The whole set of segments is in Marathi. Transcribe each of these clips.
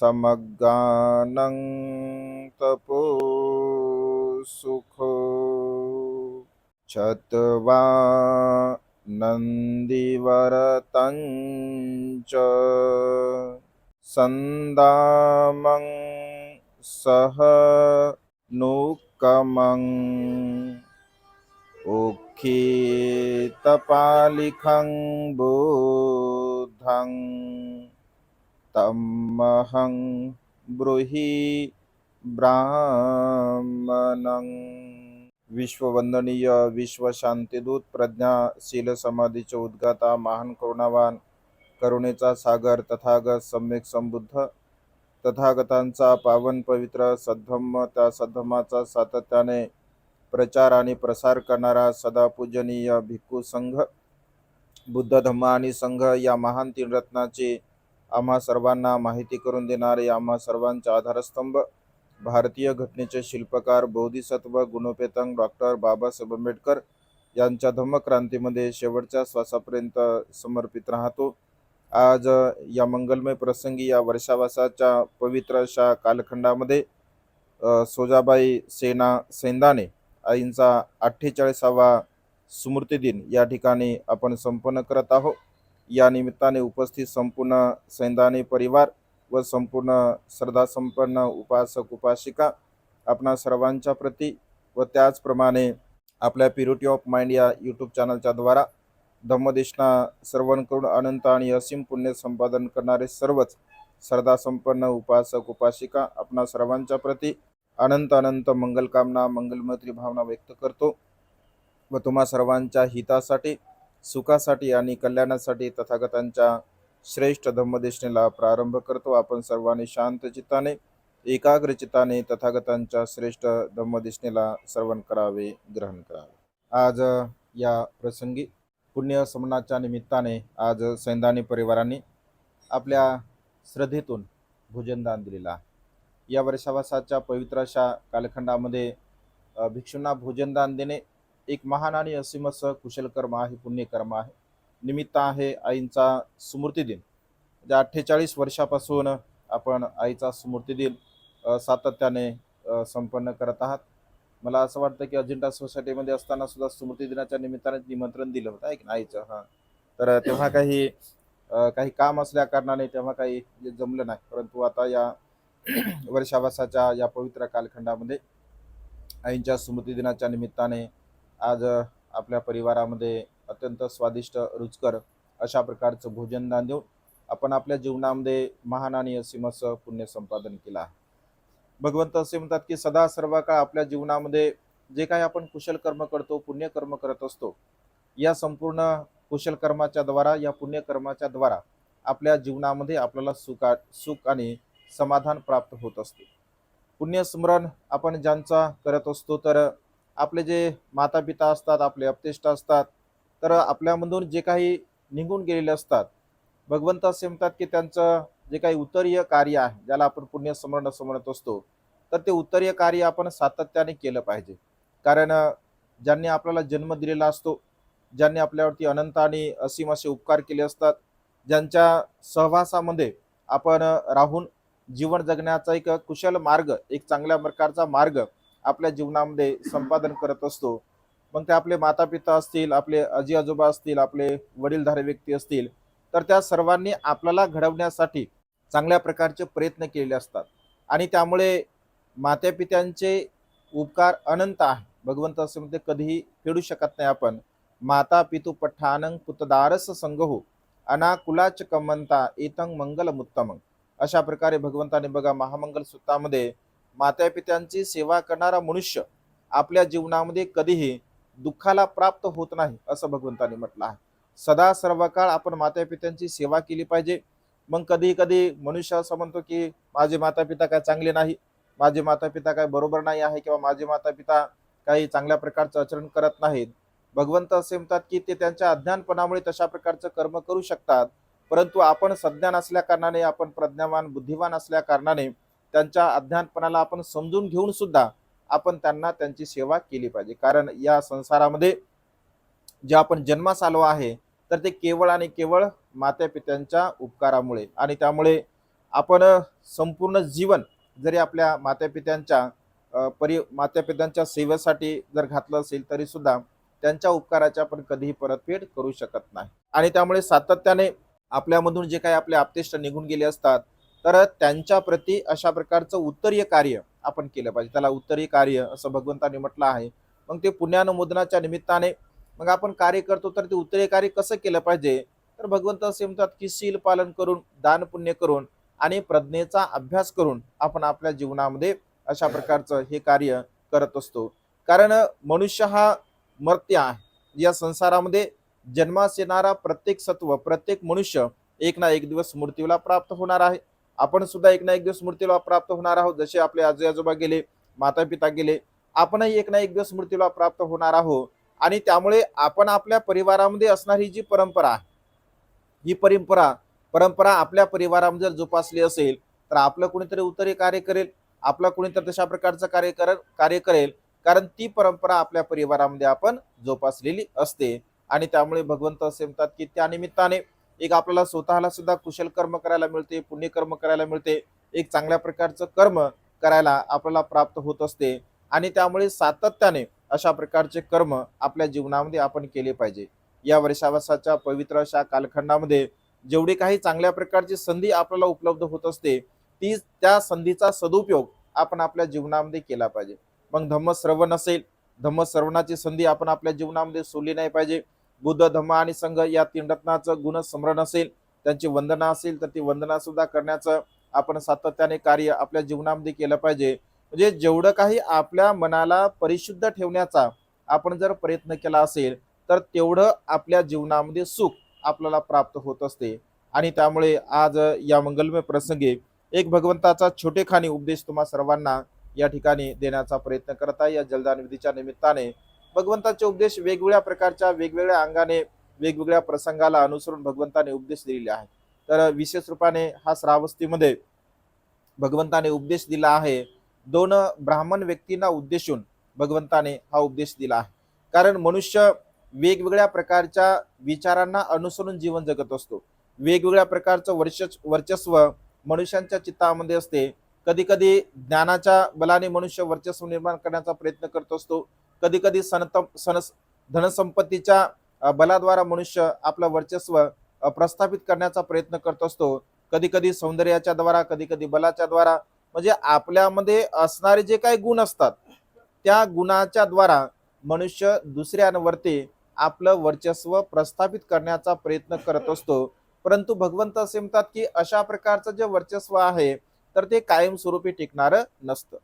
समज्ञानं समग्रानं तपोसुखो चत्वानन्दिवरतं च सन्दामं सह नूकमं उखीतपालिखं बुधम्। तमहं ब्रूहि ब्राह्मणं। विश्ववंदनीय विश्वशांतीदूत प्रज्ञाशील समाधीचे उद्गाता महान करुणावान करुणेचा सागर तथागत सम्यक संबुद्ध तथागतांचा पावन पवित्र सद्धम्म त्या सद्धम्माचा सातत्याने प्रचार आणि प्रसार करणारा सदा पूजनीय भिक्खू संघ बुद्ध धम्म आणि संघ या महान तीन रत्नाची आम्हा सर्वांना माहिती करून देणारे आम्हा सर्वांचा आधारस्तंभ भारतीय घटनेचे शिल्पकार बोधिसत्व गुणोपेतंग डॉक्टर बाबासाहेब आंबेडकर यांच्या धम्मक्रांतीमध्ये शेवटच्या श्वासापर्यंत समर्पित राहतो. आज या मंगलमय प्रसंगी या वर्षावासाच्या पवित्र अशा कालखंडामध्ये सोजाबाई सेना सेंदाने आईंचा अठ्ठेचाळीसावा स्मृतिदिन या ठिकाणी आपण संपन्न करत आहोत. या निमित्ताने उपस्थित संपूर्ण सैंदानी परिवार व संपूर्ण श्रद्धासंपन्न उपासक उपासिका आपणा सर्वांच्या प्रती व त्याचप्रमाणे आपल्या प्युरिटी ऑफ माइंड या यूट्यूब चॅनलच्या द्वारा धम्मदेशना सर्वांकडून अनंत आणि असीम पुण्य संपादन करणारे सर्वच श्रद्धासंपन्न उपासक उपासिका आपणा सर्वांच्या प्रती अनंत अनंत मंगलकामना मंगलमैत्री भावना व्यक्त करतो व तुम्हा सर्वांच्या हितासाठी सुखासाठी आणि कल्याणासाठी तथागतांच्या श्रेष्ठ धम्मदेशनेला प्रारंभ करतो. आपण सर्वांनी शांत चित्ताने एकाग्र चित्ताने तथागतांच्या श्रेष्ठ धम्मदेशनेला श्रवण करावे ग्रहण करावे. आज या प्रसंगी पुण्य समनाच्या निमित्ताने आज सैंदानी परिवारांनी आपल्या श्रद्धेतून भोजनदान दिलेला या वर्षावासाच्या पवित्र अशा कालखंडामध्ये भिक्षूंना भोजनदान देणे एक महान आणि असीम असं कुशलकर्म आहे पुण्यकर्म आहे. निमित्त आहे आईंचा स्मृतिदिन म्हणजे अठ्ठेचाळीस वर्षापासून आपण आईचा स्मृती दिन सातत्याने संपन्न करत आहात. मला असं वाटतं की अजिंठा सोसायटीमध्ये असताना सुद्धा स्मृतिदिनाच्या निमित्ताने निमंत्रण दिलं होतं आहे की आईचं? हां. तर तेव्हा काही काही काम असल्या कारणाने तेव्हा काही जमलं नाही. परंतु आता या वर्षावासाच्या या पवित्र कालखंडामध्ये आईंच्या स्मृतिदिनाच्या निमित्ताने आज आपल्या परिवारामध्ये अत्यंत स्वादिष्ट रुचकर अशा प्रकारचं भोजनदान देऊन आपण आपल्या जीवनामध्ये महान आणि असीम असं पुण्य संपादन केलं भगवंत असे म्हणतात की सदा सर्व काळ आपल्या जीवनामध्ये जे काही आपण कुशल कर्म करतो पुण्यकर्म करत असतो या संपूर्ण कुशल कर्माच्या द्वारा या पुण्यकर्माच्या द्वारा आपल्या जीवनामध्ये आपल्याला सुखा सुख आणि समाधान प्राप्त होत असते. पुण्यस्मरण आपण ज्यांचा करत असतो तर आपले जे माता पिता असतात आपले अपतेष्ट असतात तर आपल्यामधून जे काही निघून गेलेले असतात भगवंत असे म्हणतात की त्यांचं जे काही उत्तरीय कार्य आहे ज्याला आपण पुण्यस्मरण असं म्हणत असतो तर ते उत्तरीय कार्य आपण सातत्याने केलं पाहिजे. कारण ज्यांनी आपल्याला जन्म दिलेला असतो ज्यांनी आपल्यावरती अनंत आणि असीम असे उपकार केले असतात ज्यांच्या सहवासामध्ये आपण राहून जीवन जगण्याचा एक कुशल मार्ग एक चांगल्या प्रकारचा मार्ग आपल्या जीवनामध्ये संपादन करत असतो. मग ते आपले माता पिता असतील आपले आजी आजोबा असतील आपले वडीलधारे व्यक्ती असतील तर त्या सर्वांनी आपल्याला घडवण्यासाठी चांगल्या प्रकारचे प्रयत्न केलेले असतात. आणि त्यामुळे मातापित्यांचे उपकार अनंत आहे. भगवंत असे म्हणते कधीही फेडू शकत नाही आपण. माता पितू पठानंग पुतदारस संगहो. अनाकुलाच कमंता एतंग मंगलमुत्तमंग अशा प्रकारे भगवंताने बघा महामंगल सूत्रामध्ये मातापित्यांची सेवा करणारा मनुष्य आपल्या जीवनामध्ये कधीही दुःखाला प्राप्त होत नाही असं भगवंताने म्हटलं आहे. सदा सर्व काळ आपण मातापित्यांची सेवा केली पाहिजे. मग कधी कधी मनुष्य असं म्हणतो की माझे माता पिता काय चांगले नाही माझे माता पिता काय बरोबर नाही आहे किंवा माझे माता पिता काही चांगल्या प्रकारचं आचरण करत नाहीत. भगवंत असे म्हणतात की ते त्यांच्या अज्ञानपणामुळे तशा प्रकारचं कर्म करू शकतात. परंतु आपण सज्ञान असल्या कारणाने आपण प्रज्ञावान बुद्धिवान असल्या कारणाने त्यांच्या अज्ञानपणाला आपण समजून घेऊन सुद्धा आपण त्यांना त्यांची सेवा केली पाहिजे. कारण या संसारामध्ये जे आपण जन्मास आलो आहे तर ते केवळ आणि केवळ माता पित्यांच्या उपकारामुळे आणि त्यामुळे आपण संपूर्ण जीवन जरी आपल्या माता पित्यांच्या परि माता पित्यांच्या सेवेसाठी जर घातलं असेल तरी सुद्धा त्यांच्या उपकाराची आपण कधीही परतफेड करू शकत नाही. आणि त्यामुळे सातत्याने आपल्यामधून जे काही आपले आपतेष्ट निघून गेले असतात तर त्यांच्याप्रती अशा प्रकारचं उत्तरीय कार्य आपण केलं पाहिजे. त्याला उत्तरीय कार्य असं भगवंताने म्हटलं आहे. मग ते पुण्यानुमोदनाच्या निमित्ताने मग आपण कार्य करतो तर ते उत्तरीय कार्य कसं केलं पाहिजे? तर भगवंत असे म्हणतात की शील पालन करून दान पुण्य करून आणि प्रज्ञेचा अभ्यास करून आपण आपल्या जीवनामध्ये अशा प्रकारचं हे कार्य करत असतो. कारण मनुष्य हा मर्त्य आहे. या संसारामध्ये जन्मास येणारा प्रत्येक सत्व प्रत्येक मनुष्य एक ना एक दिवस मृत्यूला प्राप्त होणार आहे. आपण सुद्धा एक ना एक दिवस मृत्यूला प्राप्त होणार आहोत. जसे आपले आजी आजोबा गेले माता पिता गेले आपणही एक ना एक दिवस मृत्यूला प्राप्त होणार आहोत. आणि त्यामुळे आपण आपल्या परिवारामध्ये असणारी जी परंपरा आहे ही परंपरा परंपरा आपल्या परिवारामध्ये जर जोपासली असेल तर आपलं कुणीतरी उत्तरे कार्य करेल आपलं कुणीतरी तशा प्रकारचं कार्य कर कार्य करेल कारण ती परंपरा आपल्या परिवारामध्ये आपण जोपासलेली असते. आणि त्यामुळे भगवंत असे म्हणतात की त्या निमित्ताने एक आपल्याला स्वतःला सुद्धा कुशल कर्म करायला मिळते पुण्यकर्म करायला मिळते. एक चांगल्या प्रकारचं कर्म करायला आपल्याला प्राप्त होत असते. आणि त्यामुळे सातत्याने अशा प्रकारचे कर्म आपल्या जीवनामध्ये आपण केले पाहिजे. या वर्षावासाच्या पवित्र अशा कालखंडामध्ये जेवढी काही चांगल्या प्रकारची संधी आपल्याला उपलब्ध होत असते ती त्या संधीचा सदुपयोग आपण आपल्या जीवनामध्ये केला पाहिजे. मग धम्मश्रवण असेल धम्मश्रवणाची संधी आपण आपल्या जीवनामध्ये सोडली नाही पाहिजे. बुद्ध धम्म आणि संघ या तीन रत्नाचं गुणस्मरण असेल त्यांची वंदना असेल तर ती वंदना सुद्धा करण्याचं आपण सातत्याने कार्य आपल्या जीवनामध्ये केलं पाहिजे. म्हणजे जेवढं काही आपल्या मनाला परिशुद्ध ठेवण्याचा आपण जर प्रयत्न केला असेल तर तेवढं आपल्या जीवनामध्ये सुख आपल्याला प्राप्त होत असते. आणि त्यामुळे आज या मंगलमय प्रसंगी एक भगवंताचा छोटेखानी उपदेश तुम्हा सर्वांना या ठिकाणी देण्याचा प्रयत्न करत आहे. या जलदान विधीच्या निमित्ताने भगवंताचे उपदेश वेगवेगळ्या प्रकारच्या वेगवेगळ्या अंगाने वेगवेगळ्या प्रसंगाला अनुसरून भगवंताने उपदेश दिलेले आहे तर विशेष रूपाने हा श्रावस्तीमध्ये भगवंताने उपदेश दिला आहे. दोन ब्राह्मण व्यक्तींना उद्देशून भगवंताने हा उपदेश दिला आहे. कारण मनुष्य वेगवेगळ्या प्रकारच्या विचारांना अनुसरून जीवन जगत असतो. वेगवेगळ्या प्रकारचं वर्ष वर्चस्व मनुष्यांच्या चित्तामध्ये असते. कधी कधी ज्ञानाच्या बलाने मनुष्य वर्चस्व निर्माण करण्याचा प्रयत्न करत असतो. कधी कधी सनत सन धनसंपत्तीच्या बलाद्वारा मनुष्य आपलं वर्चस्व प्रस्थापित करण्याचा प्रयत्न करत असतो. कधी कधी सौंदर्याच्या द्वारा कधी कधी बलाच्या द्वारा. म्हणजे आपल्यामध्ये असणारे जे काही गुण असतात त्या गुणाच्या द्वारा मनुष्य दुसऱ्यांवरती आपलं वर्चस्व प्रस्थापित करण्याचा प्रयत्न करत असतो. परंतु भगवंत असे म्हणतात की अशा प्रकारचं जे वर्चस्व आहे तर ते कायमस्वरूपी टिकणारं नसतं.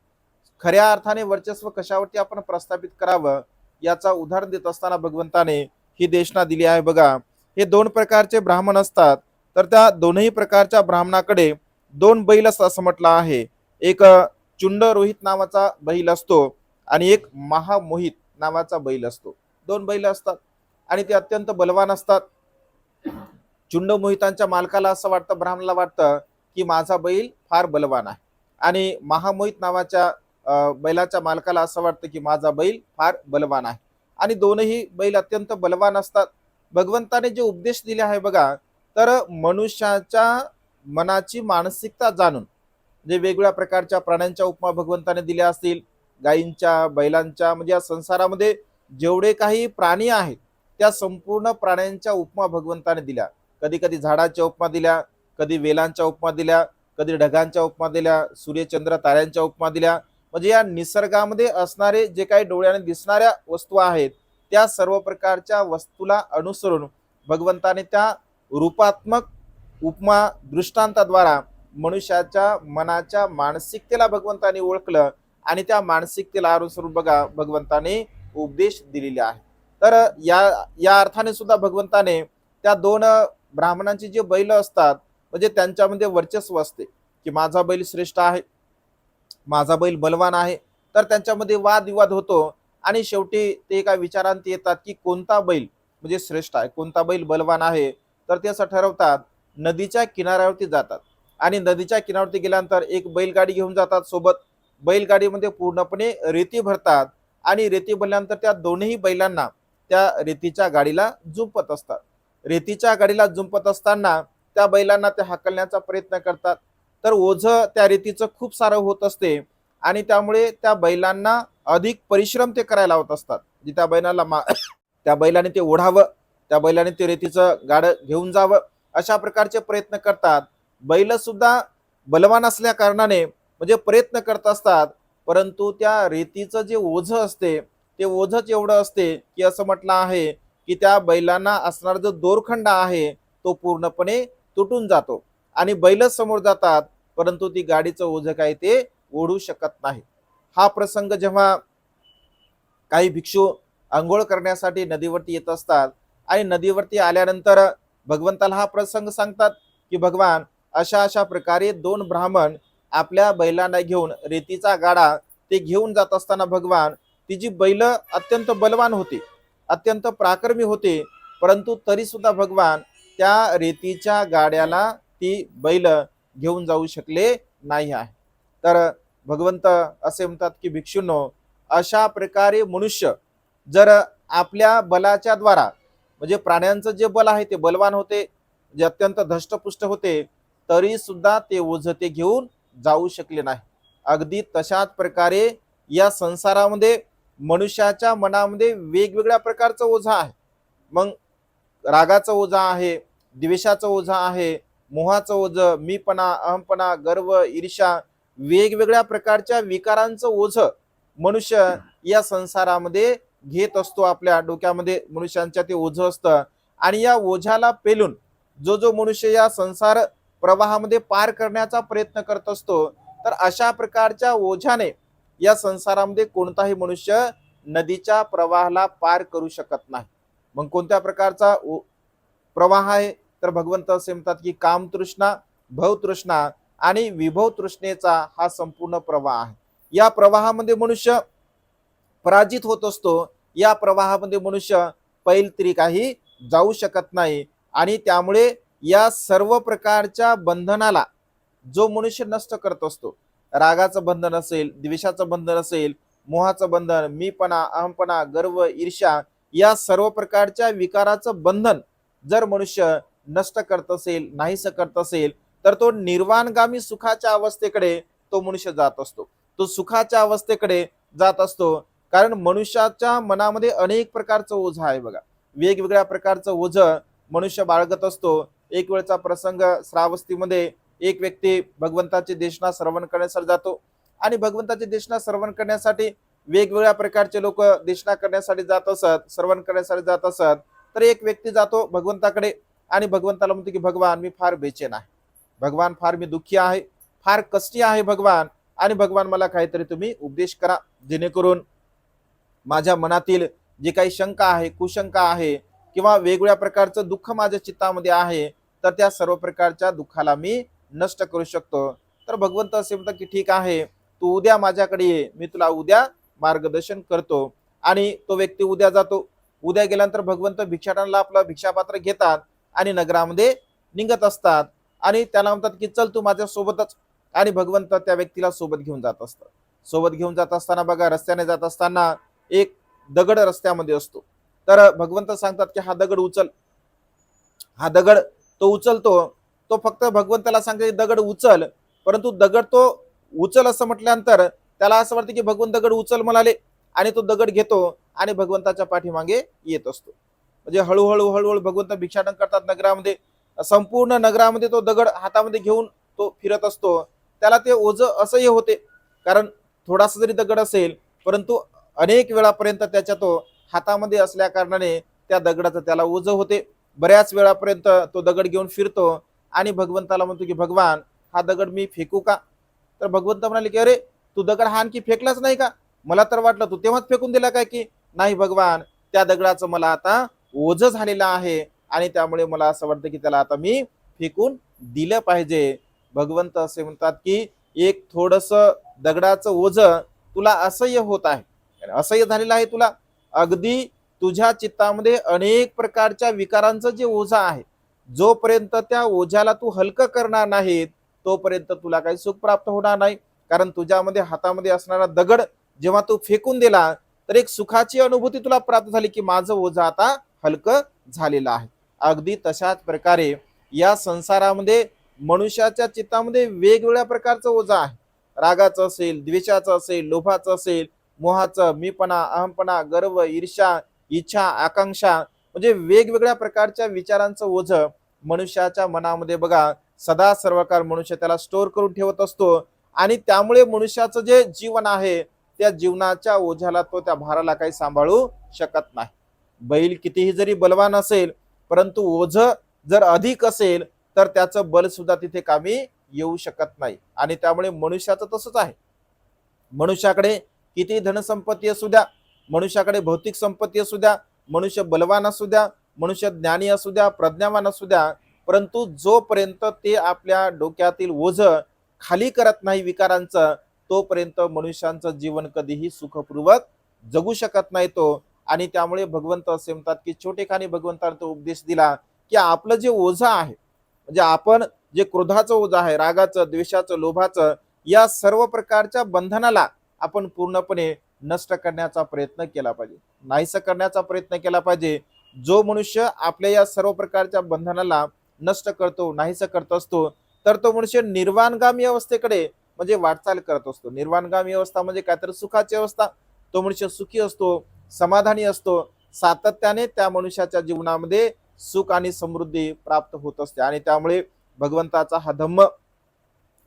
खऱ्या अर्थाने वर्चस्व कशावरती आपण प्रस्थापित करावं याचा उदाहरण देत असताना भगवंताने ही देशना दिली आहे. बघा हे दोन प्रकारचे ब्राह्मण असतात. तर त्या दोनही प्रकारच्या ब्राह्मणाकडे दोन बैल असतात असं म्हटलं आहे. एक चुंड रोहित नावाचा बैल असतो आणि एक महामोहित नावाचा बैल असतो. दोन बैल असतात आणि ते अत्यंत बलवान असतात. चुंड मोहितांच्या मालकाला असं वाटतं ब्राह्मणाला वाटतं की माझा बैल फार बलवान आहे. आणि महामोहित नावाच्या बैलाच्या मालकाला असं वाटतं की माझा बैल फार बलवान आहे. आणि दोनही बैल अत्यंत बलवान असतात. भगवंताने जे उपदेश दिले आहे बघा तर मनुष्याच्या मनाची मानसिकता जाणून जे वेगवेगळ्या प्रकारच्या प्राण्यांच्या उपमा भगवंताने दिल्या असतील गायींच्या बैलांच्या म्हणजे या संसारामध्ये जेवढे काही प्राणी आहेत त्या संपूर्ण प्राण्यांच्या उपमा भगवंताने दिल्या. कधी कधी झाडाच्या उपमा दिल्या कधी वेलांच्या उपमा दिल्या कधी ढगांच्या उपमा दिल्या सूर्यचंद्र ताऱ्यांच्या उपमा दिल्या म्हणजे या निसर्गामध्ये असणारे जे काही डोळ्याने दिसणाऱ्या वस्तू आहेत त्या सर्व प्रकारच्या वस्तूला अनुसरून भगवंताने त्या रूपात्मक उपमा दृष्टांताद्वारा मनुष्याच्या मनाच्या मानसिकतेला भगवंताने ओळखलं आणि त्या मानसिकतेला अनुसरून बघा भगवंताने उपदेश दिलेले आहे तर या या अर्थाने सुद्धा भगवंताने त्या दोन ब्राह्मणांची जे बैल असतात म्हणजे त्यांच्यामध्ये वर्चस्व असते की माझा बैल श्रेष्ठ आहे माझा बैल बलवान आहे. तर त्यांच्यामध्ये वादविवाद होतो. आणि शेवटी ते एका विचारांत येतात की कोणता बैल म्हणजे श्रेष्ठ आहे? कोणता बैल बलवान आहे? तर ते असं ठरवतात नदीच्या किनाऱ्यावरती जातात. आणि नदीच्या किनाऱ्यावरती गेल्यानंतर एक बैलगाडी घेऊन जातात सोबत. बैलगाडीमध्ये पूर्णपणे रेती भरतात. आणि रेती भरल्यानंतर त्या दोन्ही बैलांना त्या रेतीच्या गाडीला जुंपत असतात. रेतीच्या गाडीला जुंपत असताना त्या बैलांना ते हाकलण्याचा प्रयत्न करतात. तर ओझं त्या रेतीचं खूप सारं होत असते. आणि त्यामुळे त्या बैलांना अधिक परिश्रम ते करायला होत असतात. जे त्या बैलाला मा त्या बैलाने ते ओढावं त्या बैलाने ते रेतीचं गाडं घेऊन जावं अशा प्रकारचे प्रयत्न करतात. बैल सुद्धा बलवान असल्या कारणाने म्हणजे प्रयत्न करत असतात. परंतु त्या रेतीचं जे ओझं असते ते ओझच एवढं असते की असं म्हटलं आहे की त्या बैलांना असणारा जो दोरखंड आहे तो पूर्णपणे तुटून जातो. आणि बैलच समोर जातात परंतु ती गाडीचं ओझं काय ते ओढू शकत नाही. हा प्रसंग जेव्हा काही भिक्षू आंघोळ करण्यासाठी नदीवरती येत असतात आणि नदीवरती आल्यानंतर भगवंताला हा प्रसंग सांगतात की भगवान अशा अशा प्रकारे दोन ब्राह्मण आपल्या बैलांना घेऊन रेतीचा गाडा ते घेऊन जात असताना भगवान तिची बैल अत्यंत बलवान होती अत्यंत प्राकर्मी होते. परंतु तरी सुद्धा भगवान त्या रेतीच्या गाड्याला ती बैल घेऊन जाऊ शकले नाही आहे. तर भगवंत असे म्हणतात की भिक्षूंनो अशा प्रकारे मनुष्य जर आपल्या बलाच्या द्वारा म्हणजे प्राण्यांचं जे बल आहे ते बलवान होते जे अत्यंत धष्टपुष्ट होते तरी सुद्धा ते ओझते घेऊन जाऊ शकले नाही. अगदी तशाच प्रकारे या संसारामध्ये मनुष्याच्या मनामध्ये वेगवेगळ्या प्रकारचं ओझा आहे. मग रागाचं ओझा आहे द्वेषाचं ओझा आहे मोहाचं ओझ मीपणा अहमपणा गर्व ईर्षा वेगवेगळ्या प्रकारच्या विकारांचं ओझ मनुष्य या संसारामध्ये घेत असतो आपल्या डोक्यामध्ये. मनुष्यांच्या ते ओझ असतं. आणि या ओझ्याला पेलून जो जो मनुष्य या संसार प्रवाहामध्ये पार करण्याचा प्रयत्न करत असतो तर अशा प्रकारच्या ओझ्याने या संसारामध्ये कोणताही मनुष्य नदीच्या प्रवाहाला पार करू शकत नाही. मग कोणत्या प्रकारचा ओ- प्रवाह आहे? तर भगवंत असे म्हणतात की कामतृष्णा भवतृष्णा आणि विभव तृष्णेचा हा संपूर्ण प्रवाह आहे. या प्रवाहामध्ये मनुष्य पराजित होत असतो. या प्रवाहामध्ये मनुष्य पैल तरी काही जाऊ शकत नाही आणि त्यामुळे या सर्व प्रकारच्या बंधनाला जो मनुष्य नष्ट करत असतो रागाचं बंधन असेल द्वेषाचं बंधन असेल मोहाचं बंधन मीपणा अहमपणा गर्व ईर्ष्या या सर्व प्रकारच्या विकाराचं बंधन जर मनुष्य नष्ट करत असेल नाहीस करत असेल तर तो निर्वाणगामी सुखाच्या अवस्थेकडे तो मनुष्य जात असतो. तो सुखाच्या अवस्थेकडे जात असतो कारण मनुष्याच्या मनामध्ये अनेक प्रकारचं ओझ आहे बघा. वेगवेगळ्या प्रकारचं ओझ मनुष्य बाळगत असतो. एक वेळचा प्रसंग श्रावस्तीमध्ये एक व्यक्ती भगवंताची देशना श्रवण करण्यासाठी जातो आणि भगवंताची देशना श्रवण करण्यासाठी वेगवेगळ्या प्रकारचे लोक देशना करण्यासाठी जात असत श्रवण करण्यासाठी जात असत तर एक व्यक्ती जातो भगवंताकडे आणि भगवंताला म्हणतो की भगवान मी फार बेचैन आहे. भगवान फार मी दुःखी आहे. फार कष्टी आहे भगवान. आणि भगवान मला काहीतरी तुम्ही उपदेश करा. जेणेकरून माझ्या मनातील जे काही शंका आहे कुशंका आहे किंवा वेगवेगळ्या प्रकारचं दुःख माझ्या चित्तामध्ये आहे तर त्या सर्व प्रकारच्या दुःखाला मी नष्ट करू शकतो. तर भगवंत असे म्हणतात की ठीक आहे. तू उद्या माझ्याकडे ये. मी तुला उद्या मार्गदर्शन करतो. आणि तो व्यक्ती उद्या जातो. उद्या गेल्यानंतर भगवंत भिक्षाटांना आपलं भिक्षापात्र घेतात. आणि नगरामध्ये निघत असतात. आणि त्याला म्हणतात की चल तू माझ्या सोबतच. आणि भगवंत त्या व्यक्तीला सोबत घेऊन जात असतात सोबत घेऊन जात असताना बघा रस्त्याने जात असताना एक दगड रस्त्यामध्ये असतो. तर भगवंत सांगतात की हा दगड उचल. हा दगड तो उचलतो. तो फक्त भगवंताला सांगते दगड उचल. परंतु दगड तो उचल असं म्हटल्यानंतर त्याला असं वाटतं की भगवंत दगड उचल म्हणाले. आणि तो दगड घेतो आणि भगवंताच्या पाठीमागे येत असतो. म्हणजे हळूहळू हळूहळू भगवंत भिक्षाटन करतात नगरामध्ये. संपूर्ण नगरामध्ये तो दगड हातामध्ये घेऊन तो फिरत असतो. त्याला ते ओझ असंही होते. कारण थोडासा जरी दगड असेल परंतु अनेक वेळापर्यंत त्याच्या तो हातामध्ये असल्या कारणाने त्या दगडाचं त्याला ओझ होते. बऱ्याच वेळापर्यंत तो दगड घेऊन फिरतो आणि भगवंताला म्हणतो की भगवान हा दगड मी फेकू का? तर भगवंत म्हणाले की अरे तू दगड हा आणखी फेकलाच नाही का? मला तर वाटलं तू तेव्हाच फेकून दिला काय की नाही भगवान त्या दगडाचं मला आता ओझ झालेलं आहे. आणि त्यामुळे मला असं वाटतं की त्याला आता मी फेकून दिलं पाहिजे. भगवंत असे म्हणतात की एक थोडस दगडाचं ओझ तुला असह्य होत आहे. असह्य झालेलं आहे तुला. अगदी तुझ्या चित्तामध्ये अनेक प्रकारच्या विकारांचं जे ओझा आहे जोपर्यंत त्या ओझ्याला तू हलकं करणार नाहीत तोपर्यंत तुला काही सुख प्राप्त होणार नाही. कारण तुझ्यामध्ये हातामध्ये असणारा दगड जेव्हा तू फेकून दिला तर एक सुखाची अनुभूती तुला प्राप्त झाली की माझं ओझं आता हलकं झालेलं आहे. अगदी तशाच प्रकारे या संसारामध्ये मनुष्याच्या चित्तामध्ये वेगवेगळ्या प्रकारचं ओझा आहे. रागाचं असेल द्वेषाचं असेल लोभाचं असेल मोहाचं मीपणा अहमपणा गर्व ईर्ष्या इच्छा आकांक्षा म्हणजे वेगवेगळ्या प्रकारच्या विचारांचं ओझं मनुष्याच्या मनामध्ये बघा सदा सर्वकाळ मनुष्य त्याला स्टोअर करून ठेवत असतो आणि त्यामुळे मनुष्याचं जे जीवन आहे त्या जीवनाच्या ओझ्याला तो त्या भाराला काही सांभाळू शकत नाही. बैल कितीही जरी बलवान असेल परंतु ओझ जर अधिक असेल तर त्याचं बल सुद्धा तिथे कामी येऊ शकत नाही. आणि त्यामुळे मनुष्याचं तसंच आहे. मनुष्याकडे किती धनसंपत्ती असू द्या मनुष्याकडे भौतिक संपत्ती असू द्या मनुष्य बलवान असू द्या मनुष्य ज्ञानी असू द्या प्रज्ञावान असू द्या परंतु जोपर्यंत ते आपल्या डोक्यातील ओझ खाली करत नाही विकारांचं तोपर्यंत मनुष्यांचं जीवन कधीही सुखपूर्वक जगू शकत नाही तो. आणि त्यामुळे भगवंत असे म्हणतात की छोटेखानी भगवंताने तो उपदेश दिला की आपलं जे ओझं आहे म्हणजे आपण जे क्रोधाचं ओझं आहे रागाचं द्वेषाचं लोभाचं या सर्व प्रकारच्या बंधनाला आपण पूर्णपणे नष्ट करण्याचा प्रयत्न केला पाहिजे. नाहीसं करण्याचा प्रयत्न केला पाहिजे. जो मनुष्य आपल्या या सर्व प्रकारच्या बंधनाला नष्ट करतो नाहीसं करत असतो तर तो मनुष्य निर्वाणगामी अवस्थेकडे म्हणजे वाटचाल करत असतो. निर्वाणगामी अवस्था म्हणजे काहीतरी सुखाची अवस्था. तो मनुष्य सुखी असतो. समाधानी असतो. सातत्याने त्या मनुष्याच्या जीवनामध्ये सुख आणि समृद्धी प्राप्त होत असते. आणि त्यामुळे भगवंताचा हा धम्म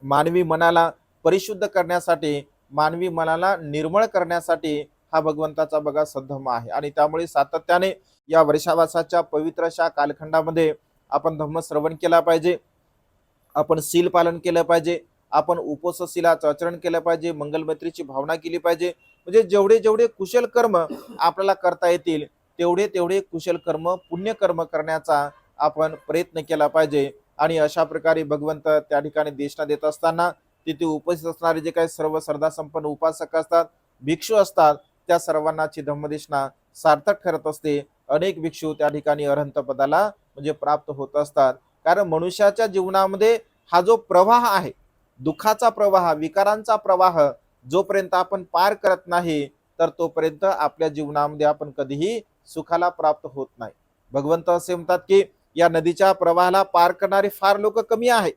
मानवी मनाला परिशुद्ध करण्यासाठी मानवी मनाला निर्मळ करण्यासाठी हा भगवंताचा बघा सद्धम्म आहे. आणि त्यामुळे सातत्याने या वर्षावासाच्या पवित्र अशा कालखंडामध्ये आपण धम्म श्रवण केला पाहिजे. आपण सील पालन केलं पाहिजे. आपण उपसशीलाचं आचरण केलं पाहिजे. मंगलमैत्रीची भावना केली पाहिजे. म्हणजे जेवढे जेवढे कुशल कर्म आपल्याला करता येतील तेवढे तेवढे कुशल कर्म पुण्यकर्म करण्याचा आपण प्रयत्न केला पाहिजे. आणि अशा प्रकारे भगवंत त्या ठिकाणी देशना देत असताना तिथे उपस्थित असणारे जे काही सर्व श्रद्धा संपन्न उपासक असतात भिक्षू असतात त्या सर्वांनाची धम्मदेशना सार्थक ठरत असते. अनेक भिक्षू त्या ठिकाणी अरहंत पदाला म्हणजे प्राप्त होत असतात. कारण मनुष्याच्या जीवनामध्ये हा जो प्रवाह आहे दुःखाचा प्रवाह विकारांचा प्रवाह जोपर्यंत आपण पार करत नाही तर तोपर्यंत आपल्या जीवनामध्ये आपण कधीही सुखाला प्राप्त होत नाही. भगवंत असे म्हणतात की या नदीच्या प्रवाहाला पार करणारे फार लोक कमी आहे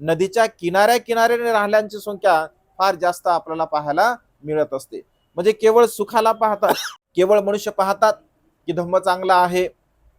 नदीच्या किनाऱ्या किनाऱ्याने राहिल्यांची संख्या फार जास्त आपल्याला पाहायला मिळत असते. म्हणजे केवळ सुखाला पाहतात केवळ मनुष्य पाहतात की धम्म चांगला आहे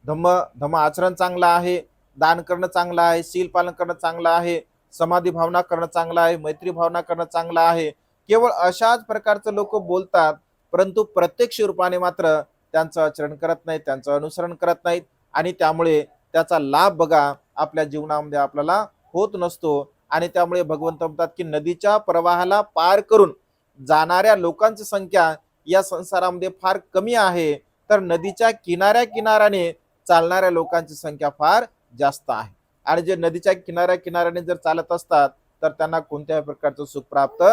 धम्म धम्म आचरण चांगलं आहे दान करणं चांगलं आहे शील पालन करणं चांगलं आहे समाधी भावना करणं चांगलं आहे मैत्री भावना करणं चांगलं आहे केवळ अशाच प्रकारचं लोक बोलतात परंतु प्रत्यक्ष रूपाने मात्र त्यांचं आचरण करत नाहीत त्यांचं अनुसरण करत नाहीत आणि त्यामुळे त्याचा लाभ बघा आपल्या जीवनामध्ये आपल्याला होत नसतो आणि त्यामुळे भगवंत म्हणतात की नदीच्या प्रवाहाला पार करून जाणाऱ्या लोकांची संख्या या संसारामध्ये फार कमी आहे. तर नदीच्या किनाऱ्या किनाऱ्याने चालणाऱ्या लोकांची संख्या फार जास्त आहे. आणि जे नदीच्या किनाऱ्या किनाऱ्याने जर चालत असतात तर त्यांना कोणत्याही प्रकारचं सुख प्राप्त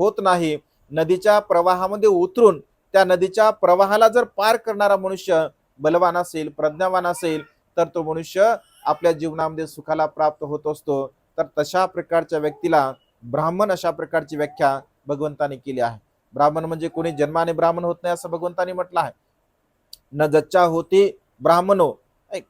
होत नाही. नदीच्या प्रवाहामध्ये उतरून त्या नदीच्या प्रवाहाला जर पार करणारा मनुष्य बलवान असेल प्रज्ञावान असेल तर तो मनुष्य आपल्या जीवनामध्ये सुखाला प्राप्त होत असतो. तर तशा प्रकारच्या व्यक्तीला ब्राह्मण अशा प्रकारची व्याख्या भगवंताने केली आहे. ब्राह्मण म्हणजे कोणी जन्माने ब्राह्मण होत नाही असं भगवंताने म्हटलं आहे. न जच्चा होती ब्राह्मणो.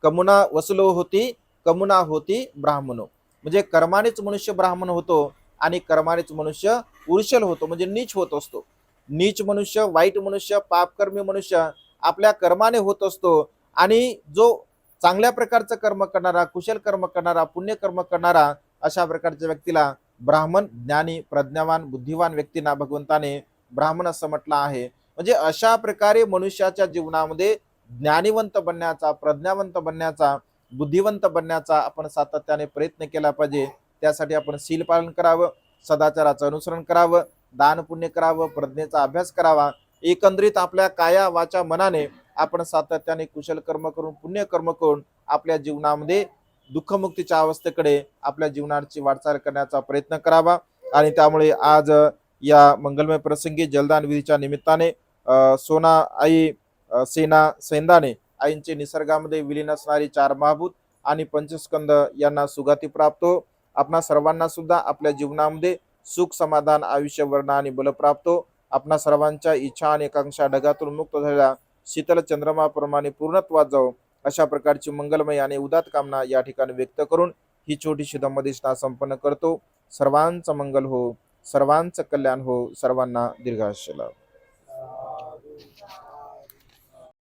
कमुना वसलो होती कमुना होती ब्राह्मणो. म्हणजे कर्मानेच मनुष्य ब्राह्मण होतो आणि कर्मानेच मनुष्य उर्शल होतो म्हणजे नीच होत असतो. नीच मनुष्य वाईट मनुष्य पापकर्मी मनुष्य आपल्या कर्माने होत असतो आणि जो चांगल्या प्रकारचं कर्म करणारा कुशल कर्म करणारा पुण्यकर्म करणारा अशा प्रकारच्या व्यक्तीला ब्राह्मण ज्ञानी प्रज्ञावान बुद्धिवान व्यक्तींना भगवंताने ब्राह्मण असं म्हटलं आहे. म्हणजे अशा प्रकारे मनुष्याच्या जीवनामध्ये ज्ञानीवंत बनण्याचा प्रज्ञावंत बनण्याचा बुद्धिवंत बनण्याचा आपण सातत्याने प्रयत्न केला पाहिजे. त्यासाठी आपण शील पालन करावं सदाचाराचं अनुसरण करावं दान पुण्य करावं प्रज्ञेचा अभ्यास करावा. एकंदरीत आपल्या काया वाचा मनाने आपण सातत्याने कुशल कर्म करून पुण्य कर्म करून आपल्या जीवनामध्ये दुःखमुक्तीच्या अवस्थेकडे आपल्या जीवनाची वाटचाल करण्याचा प्रयत्न करावा. आणि त्यामुळे आज या मंगलमय प्रसंगी जलदान विधीच्या निमित्ताने सोना आई सेना सेंदाने आईंचे निसर्गामध्ये विलीन असणारी चार महाभूत आणि पंचस्कंद यांना सुगाती प्राप्त हो. आपणा सर्वांना सुद्धा आपल्या जीवनामध्ये सुख समाधान आयुष्य वर्ण आणि बल प्राप्त हो. आपणा सर्वांच्या इच्छा आणि आकांक्षा ढगातून मुक्त झालेल्या शीतल चंद्रमाप्रमाणे पूर्णत्वात जाऊ अशा प्रकारची मंगलमय आणि उदात कामना या ठिकाणी व्यक्त करून ही छोटीशी धम्मदिष्णा संपन्न करतो. सर्वांचं मंगल हो सर्वांचं कल्याण हो सर्वांना दीर्घायुष्य लाभ.